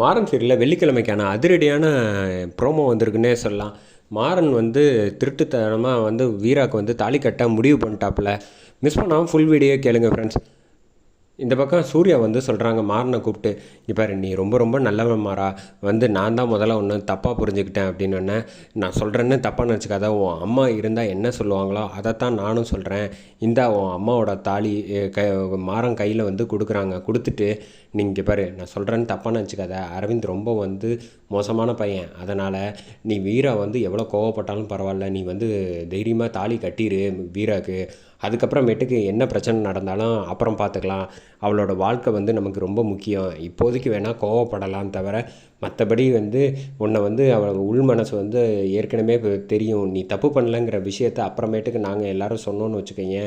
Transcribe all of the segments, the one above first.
மாறன் சீரியலில் வெள்ளிக்கிழமைக்கான அதிரடியான ப்ரோமோ வந்திருக்குன்னே சொல்லலாம். மாறன் வந்து திருட்டுத்தனமாக வந்து வீராக்கு வந்து தாலி கட்ட முடிவு பண்ணிட்டாப்புல. மிஸ் பண்ணாமல் ஃபுல் வீடியோ கேளுங்க ஃப்ரெண்ட்ஸ் இந்த பக்கம் சூர்யா வந்து சொல்கிறாங்க மாறனை கூப்பிட்டு இங்கே பாரு நீ ரொம்ப ரொம்ப நல்லவன் மாறா. வந்து நான் தான் முதல்ல ஒன்று தப்பாக புரிஞ்சுக்கிட்டேன் அப்படின்னு நான் சொல்கிறேன்னு தப்பாக நினச்சிக்காத. உன் அம்மா இருந்தால் என்ன சொல்லுவாங்களோ அதைத்தான் நானும் சொல்கிறேன் இந்த உன் அம்மாவோட தாலி க மாறன் கையில் வந்து கொடுக்குறாங்க. கொடுத்துட்டு நீங்கள் பாரு நான் சொல்கிறேன்னு தப்பாக நினச்சிக்காத. அரவிந்த் ரொம்ப வந்து மோசமான பையன். அதனால் நீ வீரா வந்து எவ்வளோ கோவப்பட்டாலும் பரவாயில்ல. நீ வந்து தைரியமாக தாலி கட்டிடு வீராக்கு. அதுக்கப்புறமேட்டுக்கு என்ன பிரச்சனை நடந்தாலும் அப்புறம் பார்த்துக்கலாம். அவளோட வாழ்க்கை வந்து நமக்கு ரொம்ப முக்கியம். இப்போதைக்கு வேணால் கோவப்படலாம் தவிர மற்றபடி வந்து உன்னை வந்து அவள் உள் மனசு வந்து ஏற்கனவே தெரியும். நீ தப்பு பண்ணலங்கிற விஷயத்த அப்புறமேட்டுக்கு நாங்கள் எல்லாரும் சொன்னோன்னு வச்சுக்கோங்க.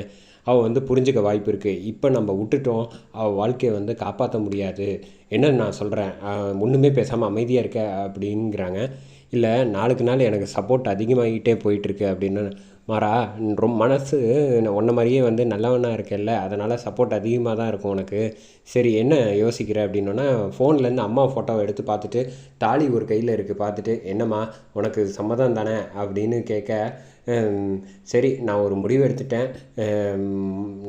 அவள் வந்து புரிஞ்சுக்க வாய்ப்பு இருக்குது இப்போ நம்ம விட்டுட்டோம். அவள் வாழ்க்கையை வந்து காப்பாற்ற முடியாது. என்ன நான் சொல்கிறேன் ஒன்றுமே பேசாமல் அமைதியாக இருக்க அப்படிங்கிறாங்க. இல்லை நாளுக்கு நாள் எனக்கு சப்போர்ட் அதிகமாகிட்டே போயிட்டுருக்கு அப்படின்னு மாறா? ரொம்ப மனசு உன்ன மாதிரியே வந்து நல்லவனாக இருக்கேல்ல அதனால் சப்போர்ட் அதிகமாக தான் இருக்கும் உனக்கு. சரி என்ன யோசிக்கிற அப்படின்னோன்னா ஃபோன்லேருந்து அம்மா ஃபோட்டோவை எடுத்து பார்த்துட்டு தாலி ஒரு கையில் இருக்குது பார்த்துட்டு என்னம்மா உனக்கு சம்மதம் தானே அப்படின்னு கேட்க சரி நான் ஒரு முடிவு எடுத்துட்டேன்.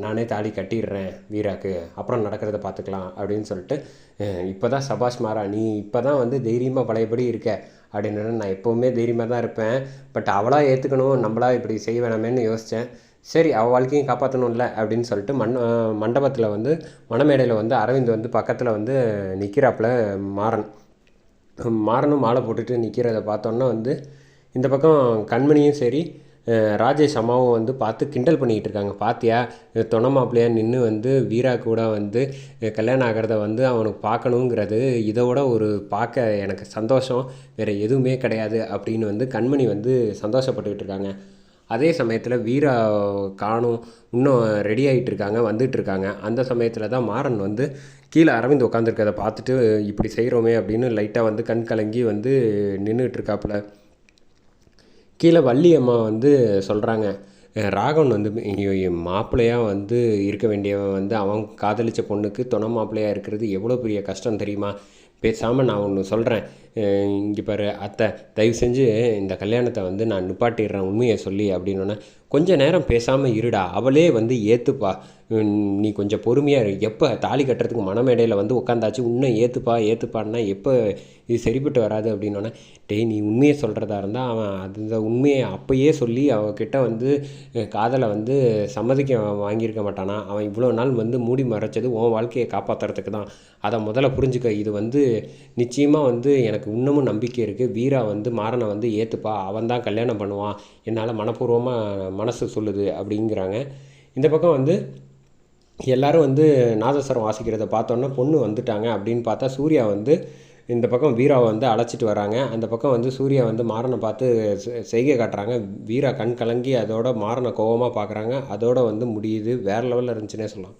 நானே தாலி கட்டிடுறேன் வீராக்கு. அப்புறம் நடக்கிறத பார்த்துக்கலாம் அப்படின்னு சொல்லிட்டு இப்போ தான் சபாஷ் மாறா நீ இப்போ தான் வந்து தைரியமாக பழையபடி இருக்க. அப்படின்னு நான் எப்போவுமே தைரியமாக தான் இருப்பேன். பட் அவளாக ஏற்றுக்கணும் நம்மளா இப்படி செய்ய வேணாமேன்னு யோசித்தேன் சரி அவள் வாழ்க்கையும் காப்பாற்றணும்ல அப்படின்னு சொல்லிட்டு மண் மண்டபத்தில் வந்து மணமேடையில் வந்து அரவிந்த் வந்து பக்கத்தில் வந்து நிற்கிறாப்புல மாறன். மாறனும் மாலை போட்டுட்டு நிற்கிறத பார்த்தோன்னா வந்து இந்த பக்கம் கண்மணியும் சரி ராஜேஷ் அம்மாவும் வந்து பார்த்து கிண்டல் பண்ணிக்கிட்டு இருக்காங்க. பாத்தியா துணை தொண மாப்பிள்ளையா நின்று வந்து வீரா கூட வந்து கல்யாணம் ஆகிறத வந்து அவனுக்கு பார்க்கணுங்கிறது இதோட ஒரு பார்க்க எனக்கு சந்தோஷம். வேறு எதுவுமே கிடையாது அப்படின்னு வந்து கண்மணி வந்து சந்தோஷப்பட்டுக்கிட்டு இருக்காங்க. அதே சமயத்தில் வீரா காணும் இன்னும் ரெடி ஆகிட்டு இருக்காங்க வந்துட்டு இருக்காங்க அந்த சமயத்தில் தான் மாறன் வந்து கீழே அரவிந்த் உட்காந்துருக்கதை பார்த்துட்டு இப்படி செய்கிறோமே அப்படின்னு லைட்டாக வந்து கண் கலங்கி வந்து நின்றுட்டு இருக்காப்புல கீழே வள்ளி அம்மா வந்து சொல்கிறாங்க ராகவன் வந்து மாப்பிள்ளையாக வந்து இருக்க வேண்டியவன் வந்து அவன் காதலித்த பொண்ணுக்கு துணை மாப்பிள்ளையாக இருக்கிறது எவ்வளோ பெரிய கஷ்டம் தெரியுமா? பேசாமல் நான் ஒன்று சொல்கிறேன் இங்கே பாரு அத்தை தயவு செஞ்சு இந்த கல்யாணத்தை வந்து நான் நிப்பாட்டிடுறேன் உண்மையை சொல்லி அப்படின்னோடனே கொஞ்ச நேரம் பேசாமல் இருடா அவளே வந்து ஏற்றுப்பா நீ கொஞ்சம் பொறுமையாக எப்போ தாலி கட்டுறதுக்கு மனமேடையில் வந்து உட்காந்தாச்சு இன்னும் ஏற்றுப்பா ஏற்றுப்பான்னா எப்போ இது சரிப்பட்டு வராது அப்படின்னோடனே டேய் நீ உண்மையை சொல்கிறதா இருந்தால் அவன் அந்த உண்மையை அப்பயே சொல்லி அவகிட்ட வந்து காதலை வந்து சம்மதிக்க வாங்கியிருக்க மாட்டானா. அவன் இவ்வளோ நாள் வந்து மூடி மறைச்சது உன் வாழ்க்கையை காப்பாற்றுறதுக்கு தான் அதை முதல்ல புரிஞ்சுக்க இது வந்து நிச்சயமாக வந்து எனக்கு இன்னமும் நம்பிக்கை இருக்குது வீரா வந்து மாறனை வந்து ஏற்றுப்பா அவன் தான் கல்யாணம் பண்ணுவான். என்னால் மனப்பூர்வமாக மனசு சொல்லுது அப்படிங்கிறாங்க. இந்த பக்கம் வந்து எல்லாரும் வந்து நாதஸ்வரம் வாசிக்கிறத பார்த்தோன்னே பொண்ணு வந்துட்டாங்க அப்படின்னு பார்த்தா சூர்யா வந்து இந்த பக்கம் வீராவை வந்து அழைச்சிட்டு வராங்க. அந்த பக்கம் வந்து சூர்யா வந்து மாறனை பார்த்து செ- செய்கை காட்டுறாங்க. வீரா கண் கலங்கி அதோட மாறனை கோபமாக பார்க்குறாங்க அதோட வந்து முடியுது. வேறு லெவலில் இருந்துச்சுன்னே சொல்லலாம்.